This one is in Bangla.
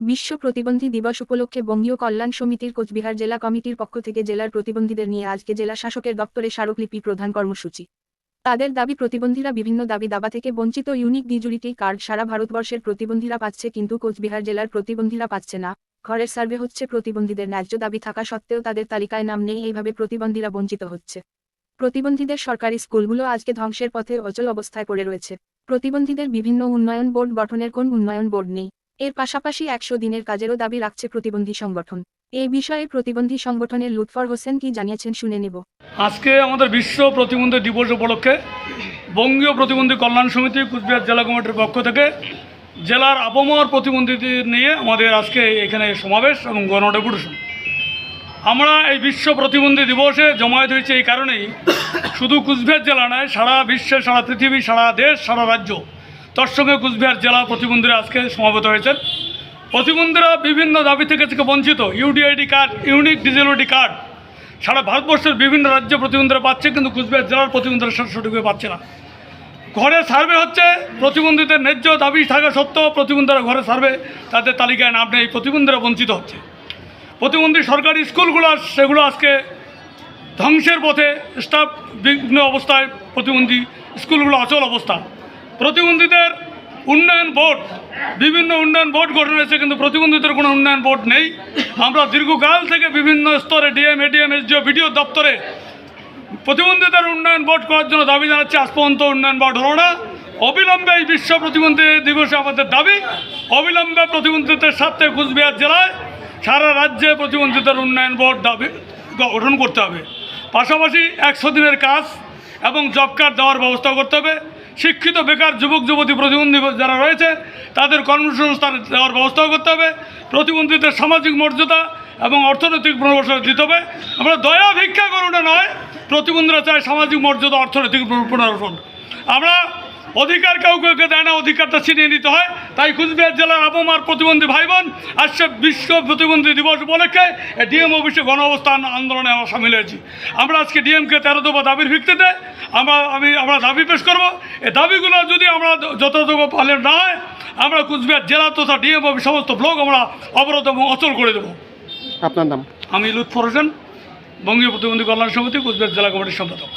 বিশ্ব প্রতিবন্ধী দিবস উপলক্ষে বঙ্গীয় কল্যাণ সমিতির কোচবিহার জেলা কমিটির পক্ষ থেকে জেলার প্রতিবন্ধীদের নিয়ে আজকে জেলা শাসকের দপ্তরে স্মারকলিপি প্রধান কর্মসূচি। তাদের দাবি, প্রতিবন্ধীরা বিভিন্ন দাবি, দাবা থেকে বঞ্চিত ইউনিক ডিজুরিটি কার্ড সারা ভারতবর্ষের প্রতিবন্ধীরা পাচ্ছে কিন্তু কোচবিহার জেলার প্রতিবন্ধীরা পাচ্ছে না। ঘরের সার্ভে হচ্ছে প্রতিবন্ধীদের ন্যায্য দাবি থাকা সত্ত্বেও তাদের তালিকায় নাম নেই, এইভাবে প্রতিবন্ধীরা বঞ্চিত হচ্ছে। প্রতিবন্ধীদের সরকারি স্কুলগুলো আজকে ধ্বংসের পথে অচল অবস্থায় পড়ে রয়েছে। প্রতিবন্ধীদের বিভিন্ন উন্নয়ন বোর্ড গঠনের কোন উন্নয়ন বোর্ড নেই? এর পাশাপাশি একশো দিনের কাজেরও দাবি রাখছে প্রতিবন্ধী সংগঠন। এই বিষয়ে প্রতিবন্ধী সংগঠনের লুৎফর হোসেন কি জানিয়েছেন শুনে নেব। আজকে আমাদের বিশ্ব প্রতিবন্ধী দিবস উপলক্ষে বঙ্গীয় প্রতিবন্ধী কল্যাণ সমিতি, কুচবিহার জেলা কমিটির পক্ষ থেকে জেলার আবহাওয়ার প্রতিবন্ধীদের নিয়ে আমাদের আজকে এখানে সমাবেশ এবং গণডেপুটেশন আমরা এই বিশ্ব প্রতিবন্ধী দিবসে জমায়েত হয়েছে এই কারণেই। শুধু কুচবিহার জেলা নয়, সারা বিশ্বে, সারা পৃথিবী, সারা দেশ, সারা রাজ্য তার সঙ্গে কুচবিহার জেলা প্রতিবন্ধীরা আজকে সমাবেত হয়েছেন। প্রতিবন্ধীরা বিভিন্ন দাবি থেকে থেকে বঞ্চিত। UDID card, unique disability card সারা ভারতবর্ষের বিভিন্ন রাজ্য প্রতিবন্ধীরা পাচ্ছে, কিন্তু কুচবিহার জেলার প্রতিবন্ধীরা সঠ- সঠিকভাবে পাচ্ছে না। ঘরে সার্ভে হচ্ছে, প্রতিবন্ধীদের ন্যায্য দাবি থাকা সত্ত্বেও প্রতিবন্ধীরা ঘরে সার্ভে, তাদের তালিকায় নাম নেই, প্রতিবন্ধীরা বঞ্চিত হচ্ছে। প্রতিবন্ধী সরকারি স্কুলগুলো, সেগুলো আজকে ধ্বংসের পথে স্টাফ বিঘ্ন অবস্থায় প্রতিবন্ধী স্কুলগুলো অচল অবস্থা। প্রতিবন্ধীদের উন্নয়ন বোর্ড, বিভিন্ন উন্নয়ন বোর্ড গঠন হয়েছে, কিন্তু প্রতিবন্ধীদের কোনো উন্নয়ন বোর্ড নেই। আমরা দীর্ঘকাল থেকে বিভিন্ন স্তরে ডিএম, এডিএম, এসডিও, বিডিও দপ্তরে প্রতিবন্ধীদের উন্নয়ন বোর্ড করার জন্য দাবি জানাচ্ছে। আজ পর্যন্ত উন্নয়ন বোর্ড হলো না। অবিলম্বে এই বিশ্ব প্রতিবন্ধী দিবসে আমাদের দাবি, অবিলম্বে প্রতিবন্ধীদের সাথে কুচবিহার জেলায় সারা রাজ্যে প্রতিবন্ধীদের উন্নয়ন বোর্ড দাবি গঠন করতে হবে। পাশাপাশি একশো দিনের কাজ এবং জব কার্ড দেওয়ার ব্যবস্থা করতে হবে। শিক্ষিত বেকার যুবক যুবতী প্রতিবন্ধী যারা রয়েছে, তাদের কর্মসংস্থান দেওয়ার ব্যবস্থাও করতে হবে, প্রতিবন্ধীদের সামাজিক মর্যাদা এবং অর্থনৈতিক পুনর্বাসন দিতে হবে। আমরা দয়া ভিক্ষা করুন নয়, প্রতিবন্ধীরা চায় সামাজিক মর্যাদা, অর্থনৈতিক পুনর্বাসন আমরা অধিকার কাউ কাউকে দেয় না অধিকারটা ছিনিয়ে নিতে হয়। তাই কুচবিহার জেলার আবহাওয়ার প্রতিবন্ধী ভাই বোন আজকে বিশ্ব প্রতিবন্ধী দিবস উপলক্ষে ডিএম অফিসে গণ অবস্থান আন্দোলনে আমরা সামিল হয়েছি। আমরা আজকে ডিএমকে তেরো দফা দাবির ভিত্তিতে আমরা আমি আমরা দাবি পেশ করব। এই দাবিগুলো যদি আমরা যথাযথ পালন না হয় আমরা কুচবিহার জেলা তথা ডিএম অফিস সমস্ত ব্লক আমরা অবরোধ এবং অচল করে দেবো। আপনার নাম? আমি লুৎফর হোসেন বঙ্গীয় প্রতিবন্ধী কল্যাণ সমিতি কুচবিহার জেলা কমিটির সম্পাদক।